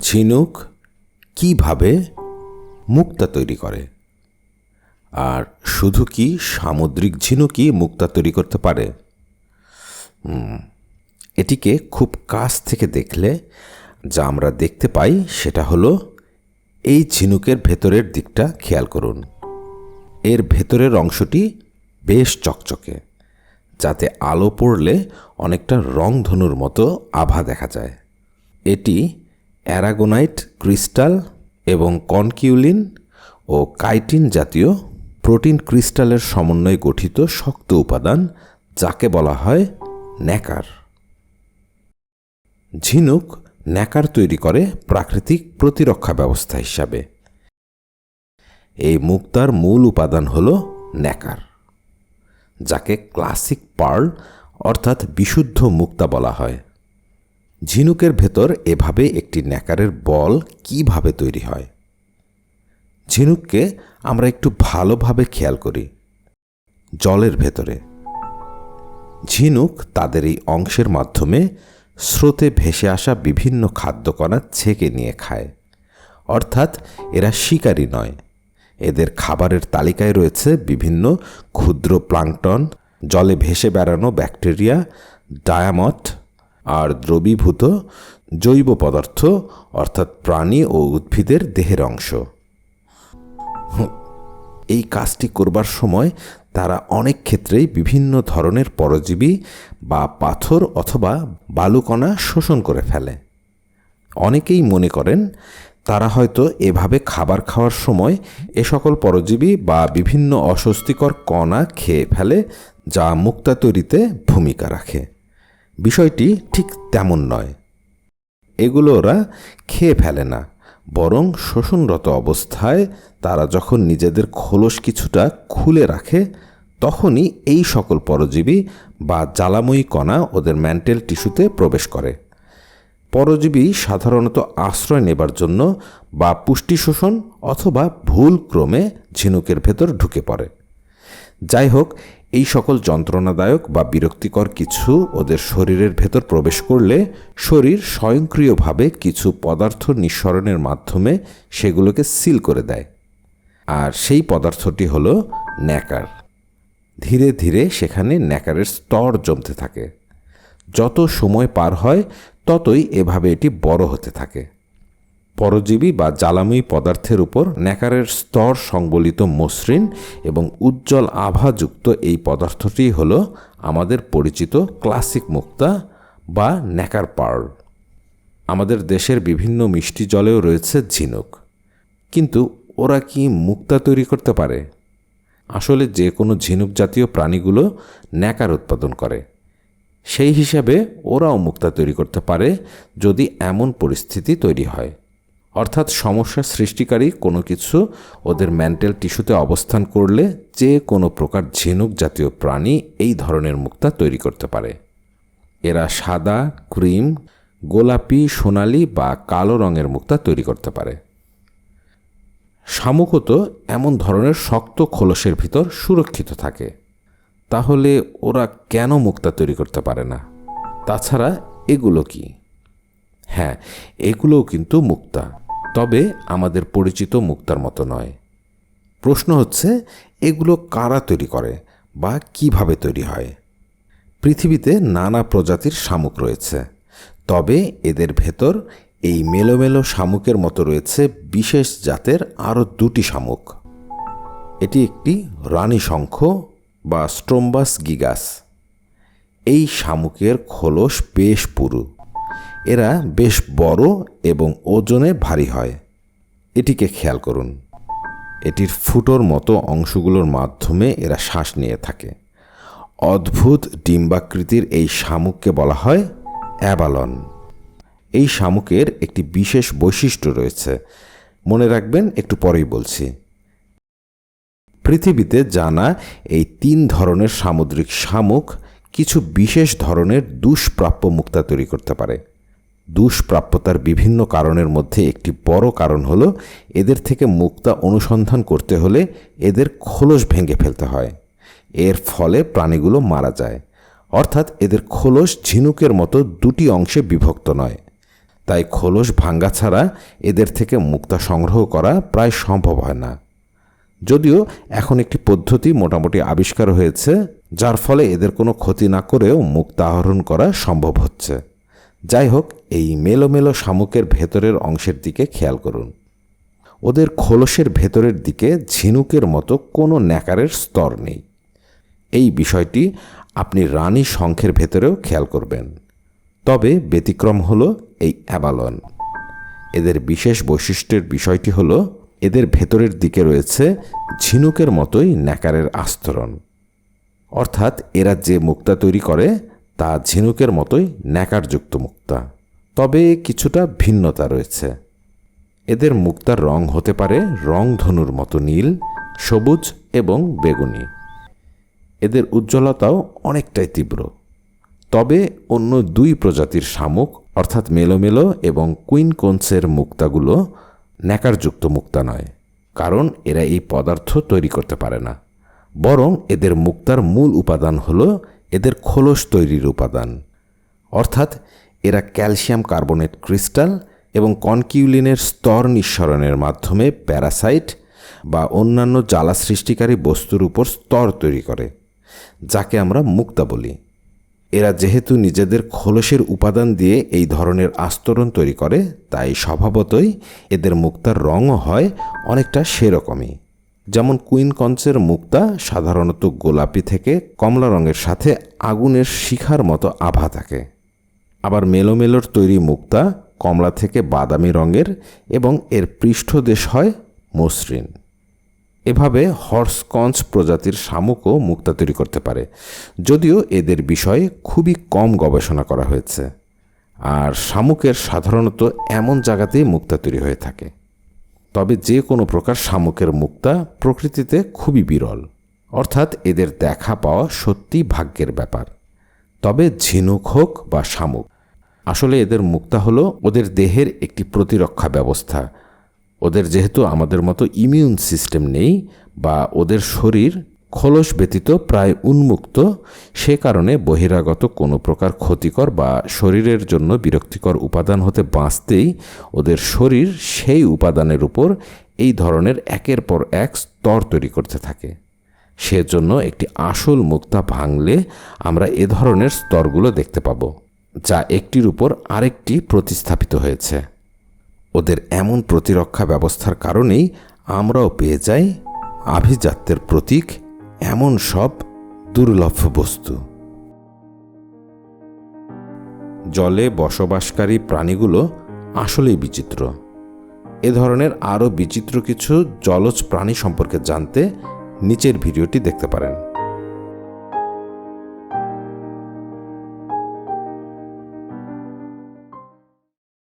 ঝিনুক কীভাবে মুক্তা তৈরি করে? আর শুধু কি সামুদ্রিক ঝিনুকই মুক্তা তৈরি করতে পারে? এটিকে খুব কাছ থেকে দেখলে যা আমরা দেখতে পাই সেটা হলো এই ঝিনুকের ভেতরের দিকটা খেয়াল করুন। এর ভেতরের অংশটি বেশ চকচকে, যাতে আলো পড়লে অনেকটা রংধনুর মতো আভা দেখা যায়। এটি অ্যারাগোনাইট, ক্রিস্টাল এবং কনকিউলিন ও কাইটিন জাতীয় প্রোটিন ক্রিস্টালের সমন্বয়ে গঠিত শক্ত উপাদান, যাকে বলা হয় ন্যাকার। ঝিনুক ন্যাকার তৈরি করে প্রাকৃতিক প্রতিরক্ষা ব্যবস্থা হিসাবে। এই মুক্তার মূল উপাদান হল ন্যাকার, যাকে ক্লাসিক পার্ল অর্থাৎ বিশুদ্ধ মুক্তা বলা হয়। ঝিনুকের ভেতর এভাবে একটি ন্যাকারের বল কীভাবে তৈরি হয়? ঝিনুককে আমরা একটু ভালোভাবে খেয়াল করি। জলের ভেতরে। ঝিনুক তাদের এই অংশের মাধ্যমে স্রোতে ভেসে আসা বিভিন্ন খাদ্যকণা ছেঁকে নিয়ে খায়। অর্থাৎ এরা শিকারী নয়। এদের খাবারের তালিকায় রয়েছে বিভিন্ন ক্ষুদ্র প্লাঙ্কটন জলে ভেসে বেড়ানো ব্যাকটেরিয়া, ডায়ামট আর দ্রবীভূত জৈব পদার্থ, অর্থাৎ প্রাণী ও উদ্ভিদের দেহের অংশ। এই কাজটি করবার সময় তারা অনেক ক্ষেত্রেই বিভিন্ন ধরনের পরজীবী বা পাথর অথবা বালুকণা শোষণ করে ফেলে। অনেকেই মনে করেন, তারা হয়তো এভাবে খাবার খাওয়ার সময় এ সকল পরজীবী বা বিভিন্ন অস্বস্তিকর কণা খেয়ে ফেলে, যা মুক্তা তৈরিতে ভূমিকা রাখে। বিষয়টি ঠিক তেমন নয়। এগুলো ওরা খেয়ে ফেলে না, বরং শোষণরত অবস্থায় তারা যখন নিজেদের খোলস কিছুটা খুলে রাখে, তখনই এই সকল পরজীবী বা জ্বালাময়ী কণা ওদের ম্যান্টেল টিস্যুতে প্রবেশ করে। পরজীবী সাধারণত আশ্রয় নেবার জন্য বা পুষ্টি শোষণ অথবা ভুল ক্রমে ঝিনুকের ভেতর ঢুকে পড়ে। যাই হোক এই সকল যন্ত্রণাদায়ক বা বিরক্তিকর কিছু ওদের শরীরের ভেতর প্রবেশ করলে শরীর স্বয়ংক্রিয়ভাবে কিছু পদার্থ নিঃসরণের মাধ্যমে সেগুলোকে সিল করে দেয়। আর সেই পদার্থটি হলো ন্যাকার। ধীরে ধীরে সেখানে ন্যাকারের স্তর জমতে থাকে। যত সময় পার হয়, ততই এভাবে এটি বড় হতে থাকে। পরজীবী বা জ্বালাময়ী পদার্থের উপর ন্যাকারের স্তর সংবলিত মসৃণ এবং উজ্জ্বল আভাযুক্ত এই পদার্থটি হল আমাদের পরিচিত ক্লাসিক মুক্তা বা ন্যাকার পার্ল। আমাদের দেশের বিভিন্ন মিষ্টি জলেও রয়েছে ঝিনুক। কিন্তু ওরা কি মুক্তা তৈরি করতে পারে? আসলে যে কোনো ঝিনুক জাতীয় প্রাণীগুলো ন্যাকার উৎপাদন করে। সেই হিসাবে ওরাও মুক্তা তৈরি করতে পারে যদি এমন পরিস্থিতি তৈরি হয়। অর্থাৎ সমস্যা সৃষ্টিকারী কোনো কিছু ওদের মেন্টাল টিস্যুতে অবস্থান করলে যে কোনো প্রকার ঝিনুক জাতীয় প্রাণী এই ধরনের মুক্তা তৈরি করতে পারে। এরা সাদা, ক্রিম, গোলাপি, সোনালি বা কালো রঙের মুক্তা তৈরি করতে পারে। শামুকও তো এমন ধরনের শক্ত খোলসের ভিতর সুরক্ষিত থাকে। তাহলে ওরা কেন মুক্তা তৈরি করতে পারে না? তাছাড়া এগুলো কি? হ্যাঁ এগুলোও কিন্তু মুক্তা। তবে আমাদের পরিচিত মুক্তার মতো নয়। প্রশ্ন হচ্ছে, এগুলো কারা তৈরি করে বা কীভাবে তৈরি হয়? পৃথিবীতে নানা প্রজাতির শামুক রয়েছে, তবে এদের ভেতর এই মেলোমেলো শামুকের মতো রয়েছে বিশেষ জাতের আরও দুটি শামুক। এটি একটি রানী শঙ্খ বা স্ট্রোম্বাস গিগাস। এই শামুকের খোলস বেশ পুরু। এরা বেশ বড় এবং ওজনে ভারী হয়। এটিকে খেয়াল করুন। এটির ফুটোর মতো অংশগুলোর মাধ্যমে এরা শ্বাস নিয়ে থাকে। অদ্ভুত ডিম্বাকৃতির এই শামুককে বলা হয় অ্যাবালন। এই শামুকের একটি বিশেষ বৈশিষ্ট্য রয়েছে। মনে রাখবেন, একটু পরেই বলছি। পৃথিবীতে জানা এই তিন ধরনের সামুদ্রিক শামুক কিছু বিশেষ ধরনের দুষ্প্রাপ্য মুক্তা তৈরি করতে পারে। দুষ্প্রাপ্যতার বিভিন্ন কারণের মধ্যে একটি বড় কারণ হল এদের থেকে মুক্তা অনুসন্ধান করতে হলে এদের খোলস ভেঙে ফেলতে হয়। এর ফলে প্রাণীগুলো মারা যায়। অর্থাৎ এদের খোলস ঝিনুকের মতো দুটি অংশে বিভক্ত নয়। তাই খোলস ভাঙ্গা ছাড়া এদের থেকে মুক্তা সংগ্রহ করা প্রায় সম্ভব হয় না। যদিও এখন একটি পদ্ধতি মোটামুটি আবিষ্কার হয়েছে, যার ফলে এদের কোনো ক্ষতি না করেও মুক্তা আহরণ করা সম্ভব হচ্ছে। যাই হোক এই মেলোমেলো শামুকের ভেতরের অংশের দিকে খেয়াল করুন। ওদের খোলসের ভেতরের দিকে ঝিনুকের মতো কোনো ন্যাকারের স্তর নেই। এই বিষয়টি আপনি রানী শঙ্খের ভেতরেও খেয়াল করবেন। তবে ব্যতিক্রম হল এই অ্যাবালন। এদের বিশেষ বৈশিষ্ট্যের বিষয়টি হল, এদের ভেতরের দিকে রয়েছে ঝিনুকের মতোই ন্যাকারের আস্তরণ। অর্থাৎ এরা যে মুক্তা তৈরি করে তা ঝিনুকের মতোই ন্যাকারযুক্ত মুক্তা। তবে কিছুটা ভিন্নতা রয়েছে। এদের মুক্তার রং হতে পারে রংধনুর মতো নীল, সবুজ এবং বেগুনি। এদের উজ্জ্বলতাও অনেকটাই তীব্র। তবে অন্য দুই প্রজাতির শামুক, অর্থাৎ মেলোমেলো এবং কুইন কোন্সের মুক্তাগুলো ন্যাকারযুক্ত মুক্তা নয়, কারণ এরা এই পদার্থ তৈরি করতে পারে না। বরং এদের মুক্তার মূল উপাদান হল এদের খোলস তৈরির উপাদান। অর্থাৎ এরা ক্যালসিয়াম কার্বনেট ক্রিস্টাল এবং কনকিউলিনের স্তর নিঃসরণের মাধ্যমে প্যারাসাইট বা অন্যান্য জ্বালা সৃষ্টিকারী বস্তুর উপর স্তর তৈরি করে, যাকে আমরা মুক্তা বলি। এরা যেহেতু নিজেদের খোলসের উপাদান দিয়ে এই ধরনের আস্তরণ তৈরি করে, তাই স্বভাবতই এদের মুক্তার রঙও হয় অনেকটা সেরকমই। যেমন কুইন কঞ্চের মুক্তা সাধারণত গোলাপি থেকে কমলা রঙের সাথে আগুনের শিখার মতো আভা থাকে। আবার মেলোমেলোর তৈরি মুক্তা কমলা থেকে বাদামি রঙের এবং এর পৃষ্ঠদেশ হয় মসৃণ। এভাবে হর্সকঞ্চ প্রজাতির শামুকও মুক্তা তৈরি করতে পারে। যদিও এদের বিষয়ে খুবই কম গবেষণা করা হয়েছে। আর শামুকের সাধারণত এমন জায়গাতেই মুক্তা তৈরি হয়ে থাকে। তবে যে কোনো প্রকার শামুকের মুক্তা প্রকৃতিতে খুবই বিরল। অর্থাৎ এদের দেখা পাওয়া সত্যি ভাগ্যের ব্যাপার। তবে ঝিনুক হোক বা শামুক, আসলে এদের মুক্তা হলো ওদের দেহের একটি প্রতিরক্ষা ব্যবস্থা। ওদের যেহেতু আমাদের মতো ইমিউন সিস্টেম নেই বা ওদের শরীর খোলস ব্যতীত প্রায় উন্মুক্ত, সে কারণে বহিরাগত কোনো প্রকার ক্ষতিকর বা শরীরের জন্য বিরক্তিকর উপাদান হতে বাঁচতেই ওদের শরীর সেই উপাদানের উপর এই ধরনের একের পর এক স্তর তৈরি করতে থাকে। সেজন্য একটি আসল মুক্তা ভাঙলে আমরা এ ধরনের স্তরগুলো দেখতে পাব, যা একটির উপর আরেকটি প্রতিস্থাপিত হয়েছে। ওদের এমন প্রতিরক্ষা ব্যবস্থার কারণেই আমরাও পেয়ে যাই আভিজাত্যের প্রতীক এমন সব দুর্লভ বস্তু। জলে বসবাসকারী প্রাণীগুলো আসলেই বিচিত্র। এ ধরনের আরও বিচিত্র কিছু জলজ প্রাণী সম্পর্কে জানতে নিচের ভিডিওটি দেখতে পারেন।